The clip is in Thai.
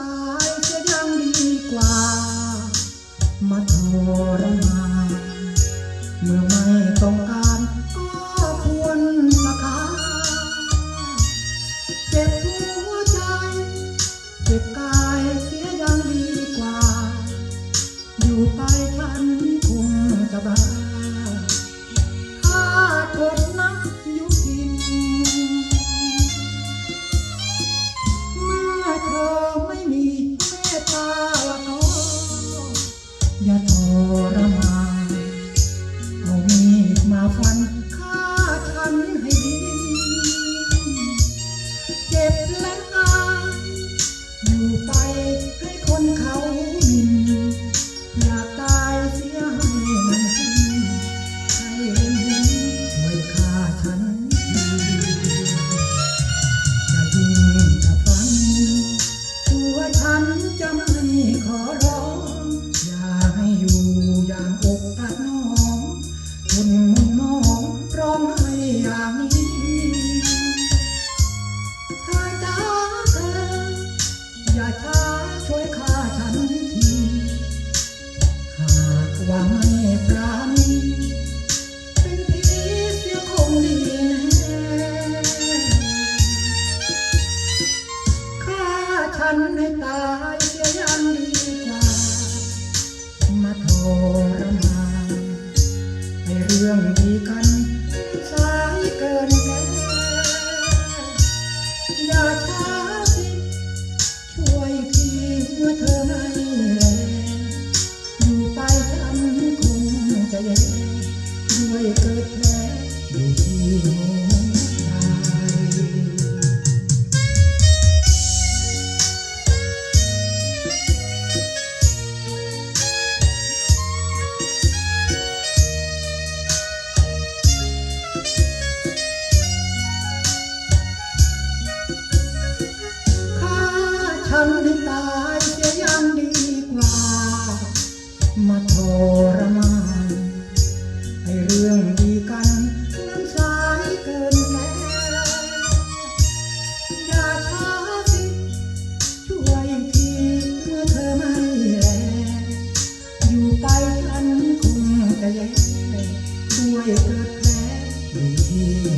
นให้ตายจะยังดีกว่า มาทรมานเมื่อไม่ต้องการก็ควรราคาเจ็บหัวใจ เจ็บกายเสียยังดีกว่า อยู่ไปฉันคงจะบ้า มาฟันฆ่าฉันให้ดินเจ็บและอายอยู่ไปให้คนเขาหมินอยากตายเสียให้มันสิ้นให้เห็นหินช่วยฆ่าฉันทีจะยิงจะฟันตัวฉันจะไม่ขอร้อง ว่าไม่ปราณีเป็นผีเสียคงดีแน่ฆ่าฉันให้ตายเสียยังดีกว่า มาทรมานให้เรื่องดีกันสายเกินแพ้อย่าช้าันให้ตายจะยังดีกว่า มาทรมานไอเรื่องดีกันนั้นสายเกินแก้อย่าช้าสิช่วยทีเมื่อเธอไม่แลอยู่ไปฉันคงจะแย่ด้วยเกิดแพ้ดี